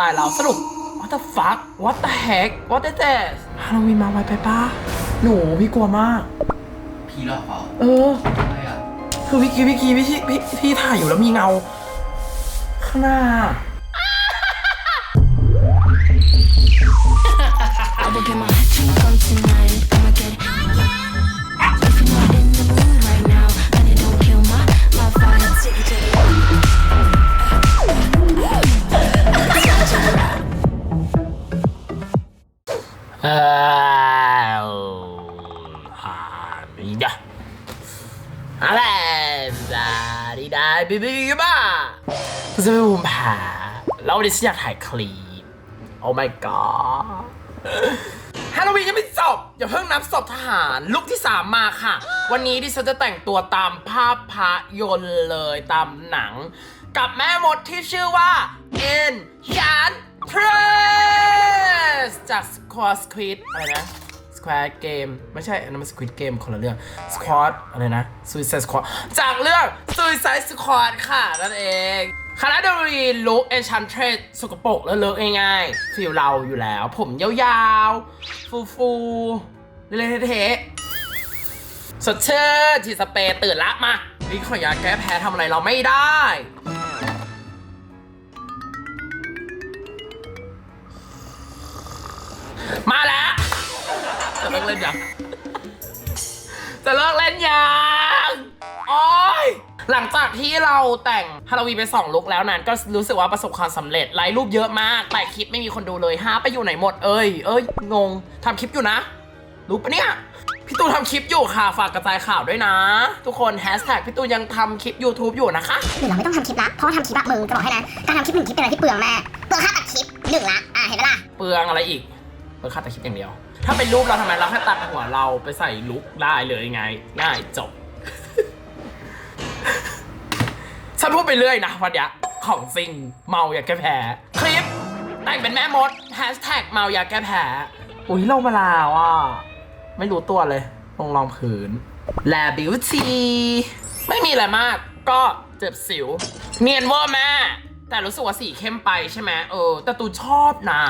ตายแล้วสรุป what the fuck what the heck what is this ฮาโลวีนมาไวไปป้าหนูพี่กลัวมาก ผีหลอกเปล่าเออ อะไรอะคือพี่กี้พี่กี้พี่พี่พี่ถ่ายอยู่แล้วมีเงา ข้างหน้า I will get my drink on tonight. บีบีบ้าคุณจะเป็นภูมิแพ้แล้ววันนี้ฉันอยากถ่ายคลิป โอ้ my god ฮาโลวีนยังไม่จบอย่าเพิ่งนับศพทหารลุกที่3มมาค่ะ วันนี้ดิฉันจะแต่งตัวตามภาพพระยนต์เลยตามหนัง กับแม่มดที่ชื่อว่า In Chan Press จาก Squad Squid อะไรนะ Squad Game ไม่ใช่อันนั้นมัน Squid Game คนละเรื่อง Squad อะไรนะ Suicide Squad จากเรื่อง Suicide Squad ค่ะ นั่นเองคณะดนตรีลุคเอชันเทรดสกปรกแล้วเลอะง่ายๆฟิลเราอยู่แล้ว ผมยาวๆ ฟูฟูๆเละๆเทะสดชื่นฉีสเปรย์ตื่นละมาวิขอยาแก้แพ้ทำอะไรเราไม่ได้มาแล้ว เลิกเล่นยังจะเลิกเล่นยังโอ้ยหลังจากที่เราแต่งฮาโลวีนไปสองลุกแล้วนั้น ก็รู้สึกว่าประสบความสำเร็จไลค์รูปเยอะมาก แต่คลิปไม่มีคนดูเลยฮะไปอยู่ไหนหมด เอ้ย เอ้ย งงทำคลิปอยู่นะ รู้ปะเนี่ย พี่ตูนทำคลิปอยู่ค่ะ ฝากกระจายข่าวด้วยนะ ทุกคนแฮชแท็กพี่ตูนยังทำคลิป YouTube อยู่นะคะหรือเราไม่ต้องทำคลิปละเพราะว่าทำคลิปอะมึงจะบอกให้นะการทำคลิปหนึ่งคลิปเป็นอะไรที่เปลืองแม่เปลืองค่าตัดคลิปหนึ่งละอะเห็นไหมล่ะเปลืองอะไรอีกเปลืองค่าตัดคลิปอย่างเดียว ถ้าเป็นรูปเราทำไมเราแค่ตัดหัวเราไปใส่ลุกได้เลยไงง่ายจบ ฉันพูดไปเรื่อยนะวันเนี้ยของจริงเมาอยากแก้แพ้ คลิป แต่งเป็นแม่มดแฮชแท็กเมาอยากแก้แพ้ อุ้ยลงมาแล้วอะไม่รู้ตัวเลยลงรองผืนแลบิวตี้ไม่มีอะไรมาก ก็เจ็บสิว เนียนเวอร์แม่ แต่รู้สึกว่าสีเข้มไปใช่ไหมเออ แต่ตูชอบนะ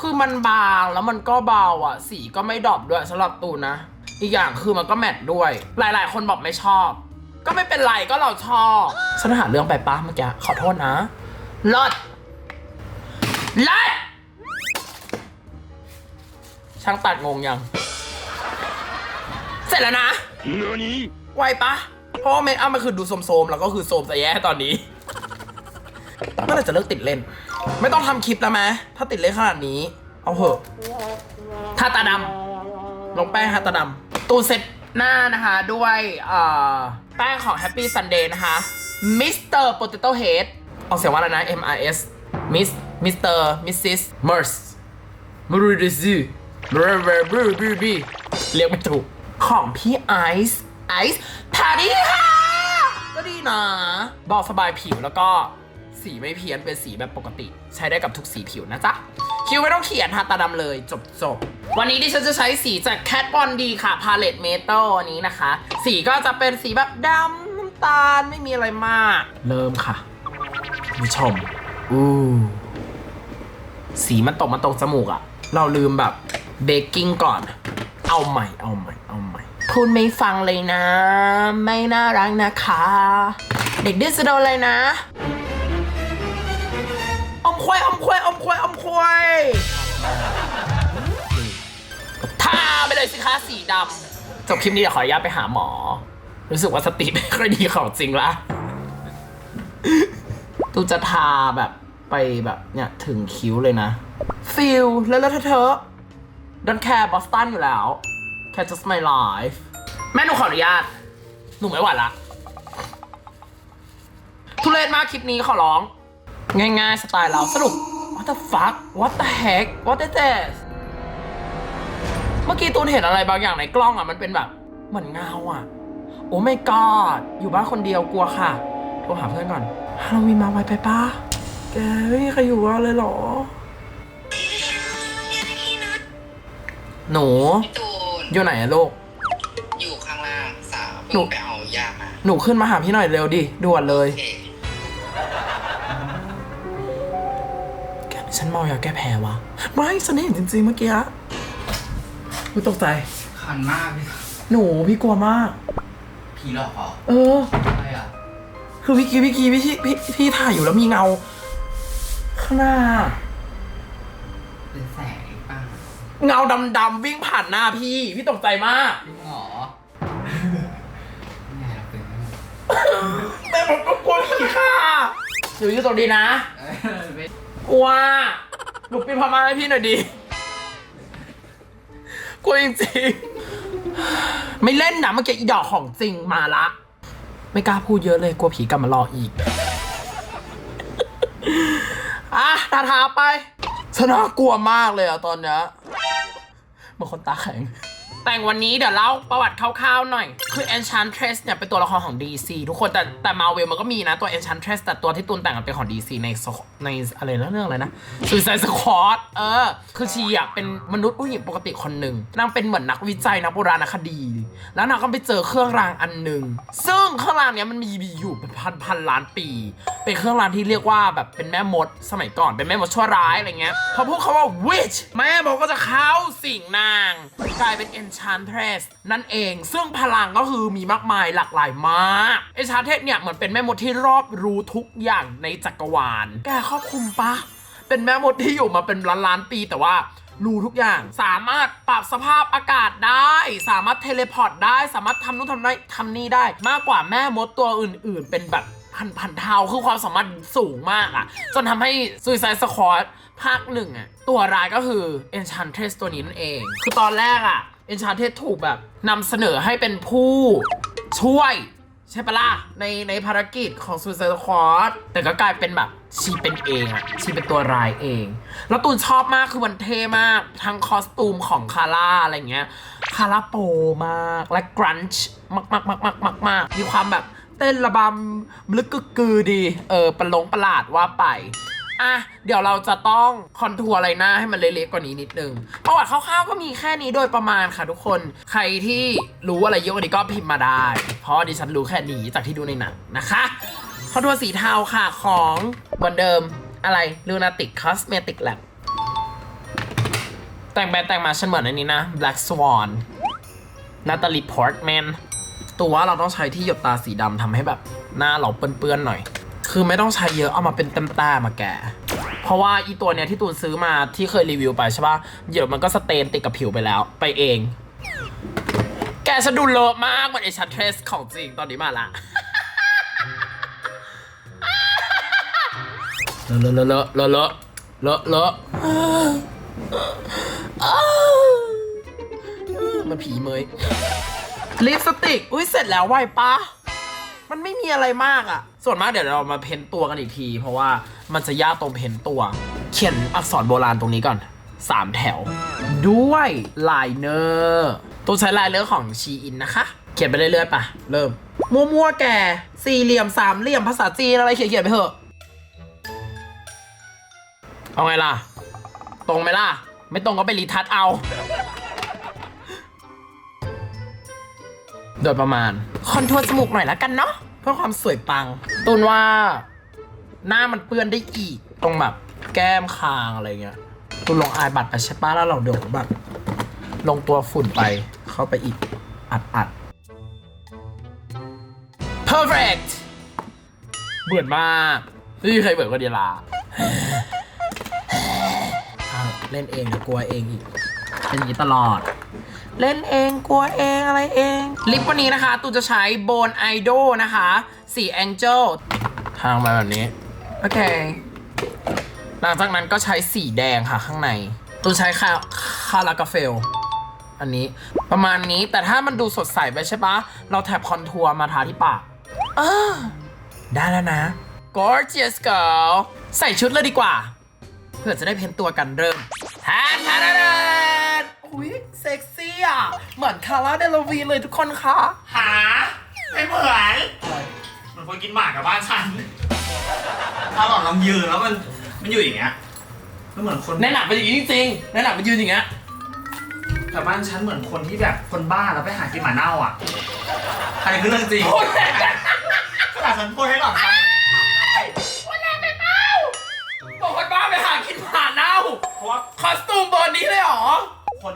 คือมันบางแล้วมันก็เบาอะ สีก็ไม่ดรอปด้วยสำหรับตูนะ อีกอย่างคือมันก็แมทด้วย หลายๆ คนบอกไม่ชอบ ก็ไม่เป็นไรก็เราชอบฉันหาเรื่องไปป้าเมื่อกี้ขอโทษนะเลิศเลิศช่างตัดงงยัง เสร็จแล้วนะไวปะเพราะว่าเมคอัพมันคือดูโสมๆแล้วก็คือโสมจะแย่ตอนนี้เมื่อไหร่จะเลิกติดเล่น ไม่ต้องทำคลิปแล้วไหมถ้าติดเล่นขนาดนี้ เอาเหอะทาตาดำลงแป้งทาตาดำตูนเซ็ตหน้านะคะด้วยแป้งของ Happy Sunday นะคะ Mr. Potato Head ออกเสียงว่าอะไรนะ M I S Miss Mr. Mrs. Mers มรูดิซีบรบรบรบรเรียกไม่ถูก ของพี่ไอซ์ไอซ์พาดีค่ะ ก็ดีนะเบาสบายผิวแล้วก็ สีไม่เพี้ยนเป็นสีแบบปกติ ใช้ได้กับทุกสีผิวนะจ๊ะ คิวไม่ต้องเขียนทาตาดำเลยจบจบวันนี้ดิฉันจะใช้สีจาก Cat Von D ค่ะ Palette Metal อันนี้นะคะ สีก็จะเป็นสีแบบดำน้ำตาลไม่มีอะไรมาก เริ่มค่ะผู้ชมอู้สีมันตกมาตรงจมูกอะเราลืมแบบเบกกิ้งก่อน เอาใหม่ เอาใหม่ เอาใหม่พูดไม่ฟังเลยนะ ไม่น่ารักนะคะ เด็กดื้อจะโดนเลยนะ ควายอมควายอมควายอมควายทาไปเลยสิคะสีดำจบคลิปนี้เดี๋ยวขออนุญาตไปหาหมอ รู้สึกว่าสติไม่ค่อยดีของจริงละตูจะทาแบบไปแบบเนี่ยถึงคิ้วเลยนะ ฟิลแล้วแล้วเธอะดอนแคร์บอสตันอยู่แล้วแค่ just my life แม่หนูขออนุญาต หนูไม่ไหวละ ทุเรศมากคลิปนี้ขอร้อง ง่ายๆ สไตล์เราสรุป what the fuck what the heck what is this เมื่อกี้ตูนเห็นอะไรบางอย่างในกล้องอะ มันเป็นแบบ เหมือนเงาอะ โอ้ my god อยู่บ้านคนเดียวกลัวค่ะ โทรหาเพื่อนก่อนฮาโลวีนมาไวไปป้าแกไม่มีใครอยู่บ้านเลยเหรอ หนู พี่ตูนอยู่ไหนอะลูก อยู่ข้างล่างสาวหนู เพิ่งไปเอายามาหนูขึ้นมาหาพี่หน่อยเร็วดิด่วนเลย โอเค นเมายาแก้แพ้วะไม่ฉันเห็นจริงๆเมื่อกี้อะไม่ตกใจ คันมากพี่หนูพี่กลัวมาก ผีหลอกเหรอเออ อะไรอะคือพี่กีพี่กีพี่พี่พี่ถ่ายอยู่แล้วมีเงา ข้างหน้า เป็นแสงหรือเปล่าเงาดำๆวิ่งผ่านหน้าพี่ พี่ตกใจมากจริงเหรอนี่ไงเราเป็นไม่หมดแต่ผมก็กลัวผีค่ะหนูอยู่ตรงนี้นะ เออไม่ กลัวหนูปิดพม่านให้พี่หน่อยดิกลัวจริงๆไม่เล่นนะเมื่อกี้อีดอกของจริงมาละ ไม่กล้าพูดเยอะเลยกลัวผีกลับมาหลอกอีก อะทาทาไปฉันน่ากลัวมากเลยอะตอนเนี้ยเหมือนคนตาแข็ง แต่งวันนี้เดี๋ยวเล่าประวัติคร่าวๆหน่อย คือ Enchantress เนี่ยเป็นตัวละครของ DC ทุกคนแต่แต่ Marvel มันก็มีนะตัว Enchantress แต่ตัวที่ตูนแต่งมันเป็นของ DC ในในอะไรนะเรื่องอะไรนะ Suicide Squad เออ คือชีอะเป็นมนุษย์ผู้หญิงปกติคนหนึ่งนางเป็นเหมือนนักวิจัยนักโบราณคดี แล้วนางก็ไปเจอเครื่องรางอันหนึ่งซึ่งเครื่องรางเนี้ยมันมีอยู่เป็นพันพันล้านปี เป็นเครื่องรางที่เรียกว่าแบบเป็นแม่มดสมัยก่อนเป็นแม่มดชั่วร้ายอะไรเงี้ยพอพูดคาว่า witch แม่มดก็จะเข้าสิงนางกลายเป็น enchantress นั่นเอง ซึ่งพลังก็คือมีมากมายหลากหลายมาก enchantress เนี่ยเหมือนเป็นแม่มดที่รอบรู้ทุกอย่างในจักรวาล แกครอบคลุมปะ เป็นแม่มดที่อยู่มาเป็นล้านล้านปีแต่ว่ารู้ทุกอย่าง สามารถปรับสภาพอากาศได้ สามารถเทเลพอร์ตได้ สามารถทำนู่นทำนี่ทำนี่ได้ มากกว่าแม่มดตัวอื่น ๆ เป็นแบบพันพันเท่าคือความสามารถสูงมากอะจนทำให้ Suicide Squad ภาคหนึ่งอะตัวร้ายก็คือ Enchantress ตัวนี้นั่นเอง คือตอนแรกอะ Enchantress ถูกแบบนำเสนอให้เป็นผู้ช่วย ใช่ปะล่ะ ในในภารกิจของ Suicide Squad แต่ก็กลายเป็นแบบชีเป็นเองอะชีเป็นตัวร้ายเอง แล้วตูนชอบมากคือมันเท่มาก ทั้งคอสตูมของคาร่าอะไรเงี้ย คาร่าโปมากและกรันช์มากมากมากมากมากมากมีความแบบเต้นระบำลึกกึกกือดี เออประหลงประหลาดว่าไป อะเดี๋ยวเราจะต้องคอนทัวร์อะไรหน้าให้มันเละๆกว่านี้นิดนึงประวัติคร่าวๆก็มีแค่นี้โดยประมาณค่ะทุกคน ใครที่รู้อะไรเยอะกว่านี้ก็พิมพ์มาได้ เพราะดิฉันรู้แค่นี้จากที่ดูในหนังนะคะคอนทัวร์สีเทาค่ะของเหมือนเดิมอะไรลูนาติกคอสเมติกแลบแต่งไปแต่งมาฉันเหมือนอันนี้นะ Black Swan นาตาลีพอร์ตแมนตัวเราต้องใช้ที่หยดตาสีดำทำให้แบบหน้าเราเปื้อนๆหน่อย คือไม่ต้องใช้เยอะเอามาเป็นเต็มตามาแก เพราะว่าอีตัวเนี้ยที่ตูนซื้อมาที่เคยรีวิวไปใช่ปะเดี๋ยวมันก็สเตนติดกับผิวไปแล้วไปเอง แกฉันดูเลมากเหมือนไอชันเทรสของจริงตอนนี้มาละเลอะเลอะเลอะเลอะเลอะเลอะเลอะมันผีเมยลิปสติก อุ้ยเสร็จแล้วไวปะ มันไม่มีอะไรมากอะส่วนมากเดี๋ยวเรามาเพ้นตัวกันอีกที เพราะว่ามันจะยากตรงเพ้นตัว เขียนอักษรโบราณตรงนี้ก่อน 3 แถว ด้วยลายเนอร์ตัวใช้ลายเนอร์ของชีอินนะคะ เขียนไปเรื่อยๆปะเริ่ม มั่วๆแกสี่เหลี่ยมสามเหลี่ยมภาษาจีนอะไรเขียนๆไปเถอะ เอาไงล่ะ ตรงไหมล่ะ ไม่ตรงก็ไปรีทัชเอา โดยประมาณ คอนทัวร์จมูกหน่อยแล้วกันเนาะเพื่อความสวยปังตูนว่า หน้ามันเปื้อนได้อีก ตรงแบบแก้มคางอะไรเงี้ยตูนลงอายบัตรไปใช่ป้ะแล้วเราเดี๋ยวแบบลงตัวฝุ่นไปเข้าไปอีก อัดอัด perfect เบื่อมากไม่มีใครเบื่อก็ดีลาเอาเล่นเองเดี๋ยวกลัวเองอีกเป็นอย่างนี้ตลอด เล่นเองกลัวเองอะไรเอง ลิปวันนี้นะคะ ตูจะใช้โบนไอดอลนะคะสีแองเจลทางมาแบบนี้ โอเค หลังจากนั้นก็ใช้สีแดงค่ะข้างใน ตูใช้คาคาราคาเฟล อันนี้ประมาณนี้แต่ถ้ามันดูสดใสไปใช่ปะ เราแท็บคอนทัวร์มาทาที่ปากเออได้แล้วนะ gorgeous girl ใส่ชุดเลยดีกว่า เพื่อจะได้เพ้นตัวกันเริ่มแทนแทนแทน อุ้ยเซ็กซี่อะ เหมือนคาร่าเดลวีเลยทุกคนค่ะหา ไม่เหมือนเหมันคนกินหมากกับบ้านฉันถ้าหลอดลองยืนแล้วมันมันอยู่อย่างเงี้ยมันเหมือนคนในหนังเป็นอย่างนี้จริงๆในหนังมันยืนอย่างเงี้ยแต่บ้านฉันเหมือนคนที่แบบคนบ้าแล้วไปหากินหมาเน่าอะใครคือเรื่องจริงพูดแรงขนาดฉันพูดให้หลอดฟังพูดแรงไปเปล่าบอกว่าบ้าไปหากินหมา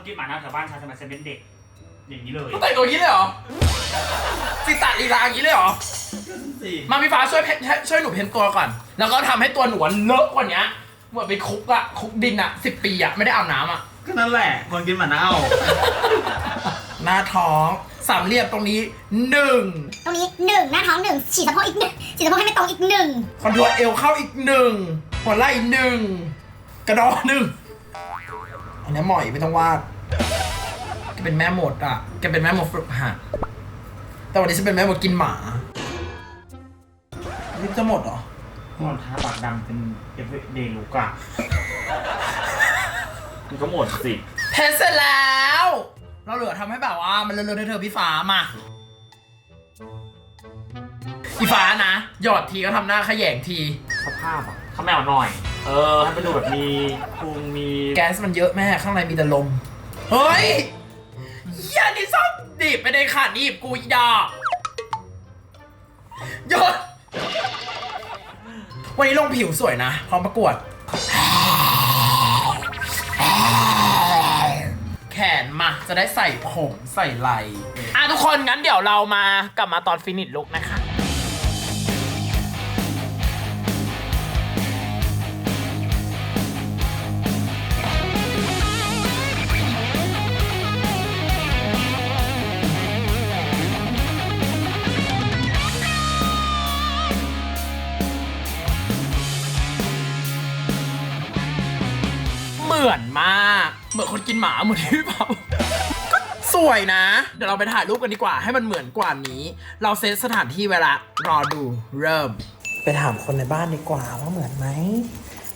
กินหมาหน้าแถวบ้านฉันทำไมฉันเป็นเด็ก อย่างนี้เลยต้องแต่งตัวอย่างนี้เลยเหรอสิตาลีลาอย่างนี้เลยเหรอ สิมาพี่ฟ้าช่วยเพนช่วยหนูเพ้นตัวก่อน แล้วก็ทำให้ตัวหนูอะเลอะกว่านี้เหมือนไปคุกอะคุกดินอะสิบปีอะไม่ได้อาบน้ำอะก็นั่นแหละ คนกินหมาเน่าหน้าท้องสามเหลี่ยมตรงนี้หนึ่งตรงนี้หนึ่งหน้าท้องหนึ่งฉีดสะโพกอีกหนึ่งฉีดสะโพกให้ไม่ตรงอีกหนึ่งคอนทัวร์เอวเข้าอีกหนึ่งหัวไหล่หนึ่งกระดอหนึ่ง อันนี้หมอยไม่ต้องวาดแกเป็นแม่หมดอะแกเป็นแม่หมดฝึกหัดแต่วันนี้ฉันเป็นแม่หมดกินหมานี่จะหมดเหรอรองเท้าปากดำเป็นเอฟเดลูกอะมันก็หมดสิเพนเสร็จแล้ว เราเหลือทำให้แบบว่ามันเลอะๆให้เธอพี่ฟ้ามาพี่ฟ้านะ หยอดทีก็ทำหน้าขยงทีสภาพอะเขาไม่เอาหน่อย เออ ให้มันดูแบบมีพุงมีแก๊สมันเยอะแม่ข้างในมีแต่ลม เฮ้ยเฮียนี่ซ่อมดิบไปในขาหนีบกูอีดอกหยดวันนี้ลงผิวสวยนะ พร้อมประกวด แขนมา จะได้ใส่ผมใส่ไหลอะทุกคนงั้นเดี๋ยวเรามากลับมาตอนฟินิชลุกนะคะ มือนมาก เหมือนคนกินหมาเหมือนพี่เปาก็สวยนะ เดี๋ยวเราไปถ่ายรูปกันดีกว่า ให้มันเหมือนกว่านี้ เราเซตสถานที่ไว้ละรอดูเริ่ม ไปถามคนในบ้านดีกว่าว่าเหมือนไหม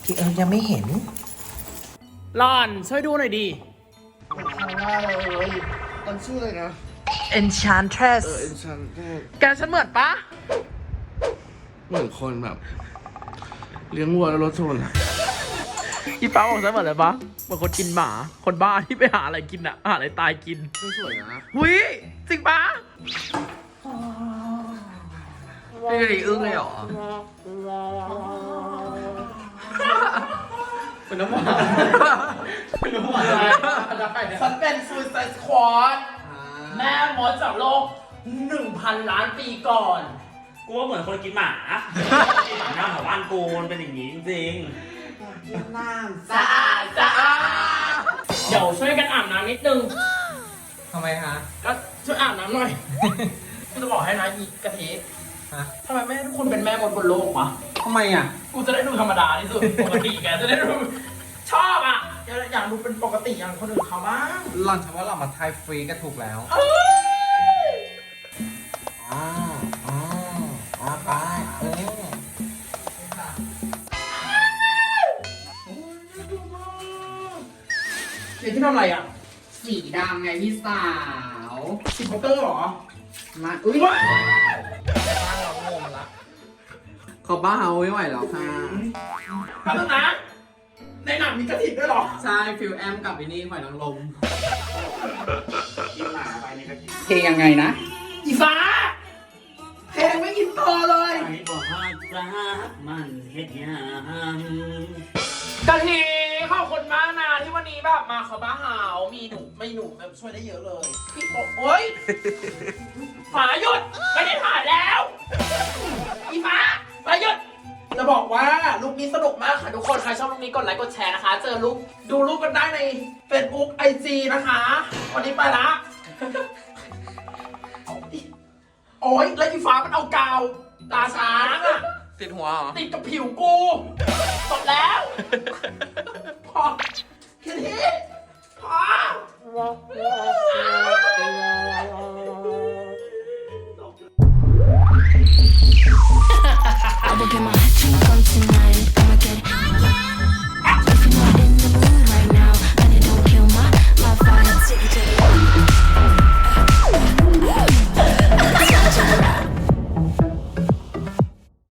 พี่เอิร์ธยังไม่เห็นหลอนช่วยดูหน่อยดิมันชื่ออะไรนะ Enchantress เออเอ็นชันแค่แกฉันเหมือนปะเหมือนคนแบบ เลี้ยงวัวแล้วรถชนอะ พี่ป้าบอกฉันเหมือนอะไรปะเหมือนคนกินหมา คนบ้าที่ไปหาอะไรกินอะหาอะไรตายกินไม่สวยนะหุยจริงปะไม่ได้อึ้งเลยหรอเป็นน้ำหวานเป็นน้ำหวานฉันเป็นซูซายสควอตแม่มดจากโลก1,000ล้านปีก่อน กูว่าเหมือนคนกินหมากินหมาหน้าแถวบ้านกูมันเป็นอย่างนี้จริง สะอาดสะอาดเดี๋ยวช่วยกันอาบน้ำนิดนึง ทำไมฮะ ก็ช่วยอาบน้ำหน่อยกูจะบอกให้นะอีกะทิฮะทำไมไม่ให้ทุกคนเป็นแม่มดบนโลกวะทำไมอะ กูจะได้ดูธรรมดาที่สุดปกติแกจะได้ดูชอบอะอยากอยากดูเป็นปกติอย่างคนอื่นเขาบ้างหล่อนฉันว่าเรามาทายฟรีก็ถูกแล้วเอ้ยอ้ ที่ทำอะไรอะสีดำไงพี่สาวสิบโปเตอร์เหรอ มา อุ้ยว้ายบ้านเรางงละเขาบ้าเอาไม่ไหวแล้วค่ะแป๊บนึงนะในหนังมีกระถิ่นด้วยเหรอใช่ฟิลแอมกับวินนี่หอยนางรมกินหมาไปนี่ก็กินเพลงยังไงนะ อีฟ้าเพลงไม่อินเตอร์เลย ไปบอกว่าจะมันเฮ็ดหยังกะทิขอบคุณมากนะที่วั นนี้แบบมาเขาบ้าหาวมีหนูไม่หนูแบบช่วยได้เยอะเลยพี่บอกโอ๊ยฝาหยุดไม่ได้ถ่ายแล้วอีฟ้าฝาหยุดจะบอกว่าลุคนี้สนุกมากค่ะทุกคนใครชอบลุคนี้กดไลค์กดแชร์นะคะ เจอลุคดูรูปกันได้ใน Facebook IG นะคะ วันนี้ไปละโอ๊ยแล้วอีฟ้ามันเอากาวตาช้างอะติดหัวเหรอติดกับผิวกู